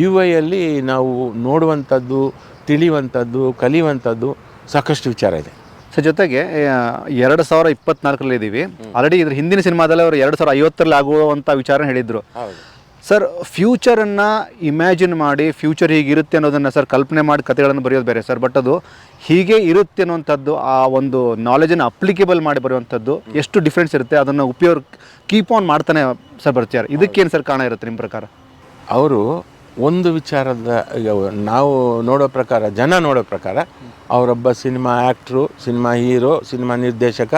You ಐಯಲ್ಲಿ ನಾವು ನೋಡುವಂಥದ್ದು ತಿಳಿಯುವಂಥದ್ದು ಕಲಿಯುವಂಥದ್ದು ಸಾಕಷ್ಟು ವಿಚಾರ ಇದೆ. ಸೊ ಜೊತೆಗೆ ಎರಡು ಸಾವಿರ ಇಪ್ಪತ್ನಾಲ್ಕರಲ್ಲಿ ಇದ್ದೀವಿ ಆಲ್ರೆಡಿ ಇದ್ರ ಹಿಂದಿನ ಸಿನಿಮಾದಲ್ಲಿ ಅವರು ಎರಡು ಸಾವಿರ ಐವತ್ತರಲ್ಲಿ ಆಗುವಂಥ ವಿಚಾರ ಹೇಳಿದರು. ಸರ್ ಫ್ಯೂಚರನ್ನು ಇಮ್ಯಾಜಿನ್ ಮಾಡಿ ಫ್ಯೂಚರ್ ಹೀಗಿರುತ್ತೆ ಅನ್ನೋದನ್ನು ಸರ್ ಕಲ್ಪನೆ ಮಾಡಿ ಕಥೆಗಳನ್ನು ಬರೆಯೋದು ಬೇರೆ ಸರ್. ಬಟ್ ಅದು ಹೀಗೆ ಇರುತ್ತೆ ಅನ್ನುವಂಥದ್ದು ಆ ಒಂದು ನಾಲೆಜನ್ನು ಅಪ್ಲಿಕೇಬಲ್ ಮಾಡಿ ಬರುವಂಥದ್ದು ಎಷ್ಟು ಡಿಫ್ರೆನ್ಸ್ ಇರುತ್ತೆ ಅದನ್ನು ಉಪಯೋಗ ಕೀಪ್ ಆನ್ ಮಾಡ್ತಾನೆ ಸರ್ ಬರ್ತಾರೆ ಇದಕ್ಕೇನು ಸರ್ ಕಾರಣ ಇರುತ್ತೆ ನಿಮ್ಮ ಪ್ರಕಾರ? ಅವರು ಒಂದು ವಿಚಾರದ ಈಗ ನಾವು ನೋಡೋ ಪ್ರಕಾರ ಜನ ನೋಡೋ ಪ್ರಕಾರ ಅವರೊಬ್ಬ cinema actor cinema hero cinema ನಿರ್ದೇಶಕ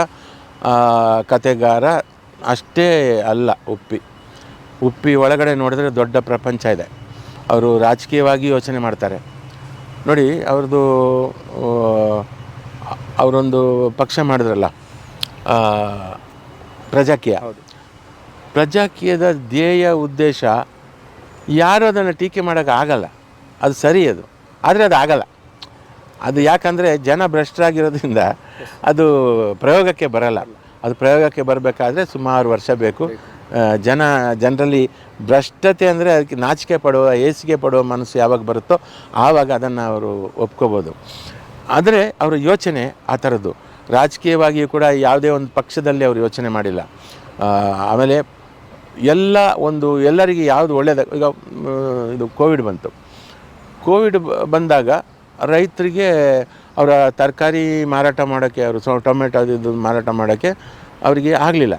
ಕತೆಗಾರ ಅಷ್ಟೇ ಅಲ್ಲ ಉಪ್ಪಿ. ಉಪ್ಪಿ ಒಳಗಡೆ ನೋಡಿದ್ರೆ ದೊಡ್ಡ ಪ್ರಪಂಚ ಇದೆ. ಅವರು ರಾಜಕೀಯವಾಗಿ ಯೋಚನೆ ಮಾಡ್ತಾರೆ. ನೋಡಿ ಅವ್ರದ್ದು ಅವರೊಂದು ಪಕ್ಷ ಮಾಡಿದ್ರಲ್ಲ ಪ್ರಜಾಕೀಯ. ಪ್ರಜಾಕೀಯದ ಧ್ಯೇಯ ಉದ್ದೇಶ ಯಾರು ಅದನ್ನು ಟೀಕೆ ಮಾಡೋಕೆ ಆಗಲ್ಲ. ಅದು ಸರಿ ಅದು. ಆದರೆ ಅದು ಆಗಲ್ಲ. ಅದು ಯಾಕಂದರೆ ಜನ ಭ್ರಷ್ಟರಾಗಿರೋದ್ರಿಂದ ಅದು ಪ್ರಯೋಗಕ್ಕೆ ಬರಲ್ಲ. ಅದು ಪ್ರಯೋಗಕ್ಕೆ ಬರಬೇಕಾದ್ರೆ ಸುಮಾರು ವರ್ಷ ಬೇಕು. ಜನ, ಜನರಲ್ಲಿ ಭ್ರಷ್ಟತೆ ಅಂದರೆ ಅದಕ್ಕೆ ನಾಚಿಕೆ ಪಡುವ, ಏಸಿಗೆ ಪಡುವ ಮನಸ್ಸು ಯಾವಾಗ ಬರುತ್ತೋ ಆವಾಗ ಅದನ್ನು ಅವರು ಒಪ್ಕೋಬೋದು. ಆದರೆ ಅವರ ಯೋಚನೆ ಆ ಥರದ್ದು. ರಾಜಕೀಯವಾಗಿಯೂ ಕೂಡ ಯಾವುದೇ ಒಂದು ಪಕ್ಷದಲ್ಲಿ ಅವರು ಯೋಚನೆ ಮಾಡಿಲ್ಲ. ಆಮೇಲೆ ಎಲ್ಲ ಒಂದು ಎಲ್ಲರಿಗೆ ಯಾವುದು ಒಳ್ಳೆಯದ ಈಗ ಇದು ಕೋವಿಡ್ ಬಂತು. ಕೋವಿಡ್ ಬಂದಾಗ ರೈತರಿಗೆ ಅವರ ತರಕಾರಿ ಮಾರಾಟ ಮಾಡೋಕ್ಕೆ, ಅವರು ಸೊ, ಟೊಮೆಟೊ ಅದು ಇದು ಮಾರಾಟ ಮಾಡೋಕ್ಕೆ ಅವರಿಗೆ ಆಗಲಿಲ್ಲ.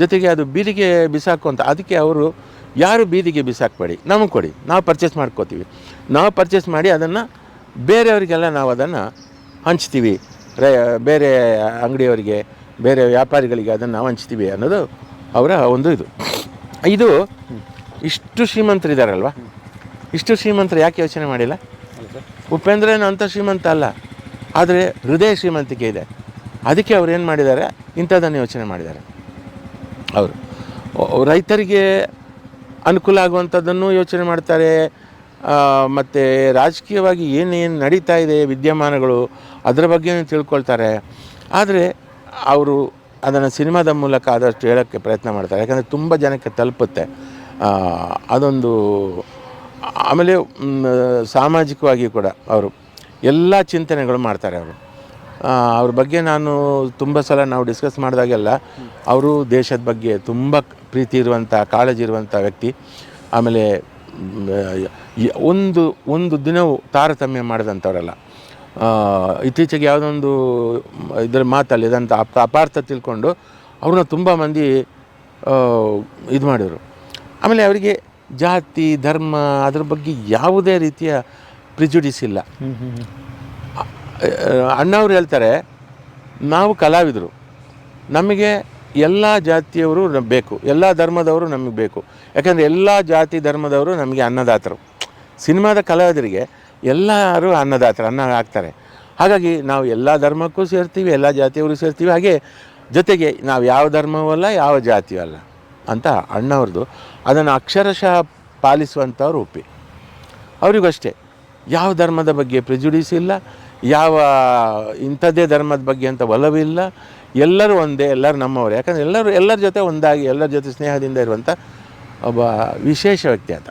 ಜೊತೆಗೆ ಅದು ಬೀದಿಗೆ ಬಿಸಾಕುವಂಥ ಅದಕ್ಕೆ ಅವರು ಯಾರು ಬೀದಿಗೆ ಬಿಸಾಕಬೇಡಿ, ನಮಗೆ ಕೊಡಿ, ನಾವು ಪರ್ಚೇಸ್ ಮಾಡ್ಕೋತೀವಿ. ನಾವು ಪರ್ಚೇಸ್ ಮಾಡಿ ಅದನ್ನು ಬೇರೆಯವರಿಗೆಲ್ಲ ನಾವು ಅದನ್ನು ಹಂಚ್ತೀವಿ. ರೈ, ಬೇರೆ ಅಂಗಡಿಯವರಿಗೆ, ಬೇರೆ ವ್ಯಾಪಾರಿಗಳಿಗೆ ಅದನ್ನು ನಾವು ಹಂಚ್ತೀವಿ ಅನ್ನೋದು ಅವರ ಒಂದು ಇದು. ಇದು ಇಷ್ಟು ಶ್ರೀಮಂತರಿದ್ದಾರಲ್ವ ಇಷ್ಟು ಶ್ರೀಮಂತರು ಯಾಕೆ ಯೋಚನೆ ಮಾಡಿಲ್ಲ? ಉಪೇಂದ್ರ ಏನು ಅಂಥ ಶ್ರೀಮಂತ ಅಲ್ಲ. ಆದರೆ ಹೃದಯ ಶ್ರೀಮಂತಿಕೆ ಇದೆ. ಅದಕ್ಕೆ ಅವ್ರು ಏನು ಮಾಡಿದ್ದಾರೆ? ಇಂಥದ್ದನ್ನು ಯೋಚನೆ ಮಾಡಿದ್ದಾರೆ. ಅವರು ರೈತರಿಗೆ ಅನುಕೂಲ ಆಗುವಂಥದ್ದನ್ನು ಯೋಚನೆ ಮಾಡ್ತಾರೆ. ಮತ್ತು ರಾಜಕೀಯವಾಗಿ ಏನೇನು ನಡೀತಾ ಇದೆ ವಿದ್ಯಮಾನಗಳು ಅದರ ಬಗ್ಗೆ ತಿಳ್ಕೊಳ್ತಾರೆ. ಆದರೆ ಅವರು ಅದನ್ನು ಸಿನಿಮಾದ ಮೂಲಕ ಆದಷ್ಟು ಹೇಳೋಕ್ಕೆ ಪ್ರಯತ್ನ ಮಾಡ್ತಾರೆ. ಯಾಕಂದರೆ ತುಂಬ ಜನಕ್ಕೆ ತಲುಪುತ್ತೆ. ಅದೊಂದು, ಆಮೇಲೆ ಸಾಮಾಜಿಕವಾಗಿ ಕೂಡ ಅವರು ಎಲ್ಲ ಚಿಂತನೆಗಳು ಮಾಡ್ತಾರೆ ಅವರು. ಅವ್ರ ಬಗ್ಗೆ ನಾನು ತುಂಬ ಸಲ ನಾವು ಡಿಸ್ಕಸ್ ಮಾಡಿದಾಗೆಲ್ಲ ಅವರು ದೇಶದ ಬಗ್ಗೆ ತುಂಬ ಪ್ರೀತಿ ಇರುವಂಥ ಕಾಳಜಿ ಇರುವಂಥ ವ್ಯಕ್ತಿ. ಆಮೇಲೆ ಒಂದು ಒಂದು ದಿನವೂ ತಾರತಮ್ಯ ಮಾಡಿದಂಥವರಲ್ಲ ಇತ್ತೀಚೆಗೆ ಯಾವುದೊಂದು ಇದರ ಮಾತಲ್ಲಿ ಇದಂಥ ಅಪ ಅಪಾರ್ಥ ತಿಳ್ಕೊಂಡು ಅವ್ರನ್ನ ತುಂಬ ಮಂದಿ ಇದು ಮಾಡಿದರು. ಆಮೇಲೆ ಅವರಿಗೆ ಜಾತಿ ಧರ್ಮ ಅದ್ರ ಬಗ್ಗೆ ಯಾವುದೇ ರೀತಿಯ ಪ್ರಿಜುಡಿಸ್ ಇಲ್ಲ. ಅಣ್ಣವ್ರು ಹೇಳ್ತಾರೆ ನಾವು ಕಲಾವಿದರು. ನಮಗೆ ಎಲ್ಲ ಜಾತಿಯವರು ಬೇಕು. ಎಲ್ಲ ಧರ್ಮದವರು ನಮಗೆ ಬೇಕು. ಯಾಕಂದರೆ ಎಲ್ಲ ಜಾತಿ ಧರ್ಮದವರು ನಮಗೆ ಅನ್ನದಾತರು. ಸಿನಿಮಾದ ಕಲಾವಿದರಿಗೆ ಎಲ್ಲರೂ ಅನ್ನದಾತರು, ಅನ್ನ ಹಾಕ್ತಾರೆ. ಹಾಗಾಗಿ ನಾವು ಎಲ್ಲ ಧರ್ಮಕ್ಕೂ ಸೇರ್ತೀವಿ, ಎಲ್ಲ ಜಾತಿಯವರು ಸೇರ್ತೀವಿ. ಹಾಗೆ ಜೊತೆಗೆ ನಾವು ಯಾವ ಧರ್ಮವಲ್ಲ ಯಾವ ಜಾತಿಯೂ ಅಲ್ಲ ಅಂತ ಅಣ್ಣವ್ರದ್ದು ಅದನ್ನು ಅಕ್ಷರಶಃ ಪಾಲಿಸುವಂಥವ್ರು ಉಪ್ಪಿ. ಅವರಿಗೂ ಅಷ್ಟೇ ಯಾವ ಧರ್ಮದ ಬಗ್ಗೆ ಪ್ರಿಜುಡಿಸ್ ಇಲ್ಲ, ಯಾವ ಇಂಥದ್ದೇ ಧರ್ಮದ ಬಗ್ಗೆ ಅಂತ ಒಲವಿಲ್ಲ ಎಲ್ಲರೂ ಒಂದೇ, ಎಲ್ಲರೂ ನಮ್ಮವರು. ಯಾಕಂದರೆ ಎಲ್ಲರೂ ಎಲ್ಲರ ಜೊತೆ ಒಂದಾಗಿ, ಎಲ್ಲರ ಜೊತೆ ಸ್ನೇಹದಿಂದ ಇರುವಂಥ ಒಬ್ಬ ವಿಶೇಷ ವ್ಯಕ್ತಿ ಆತ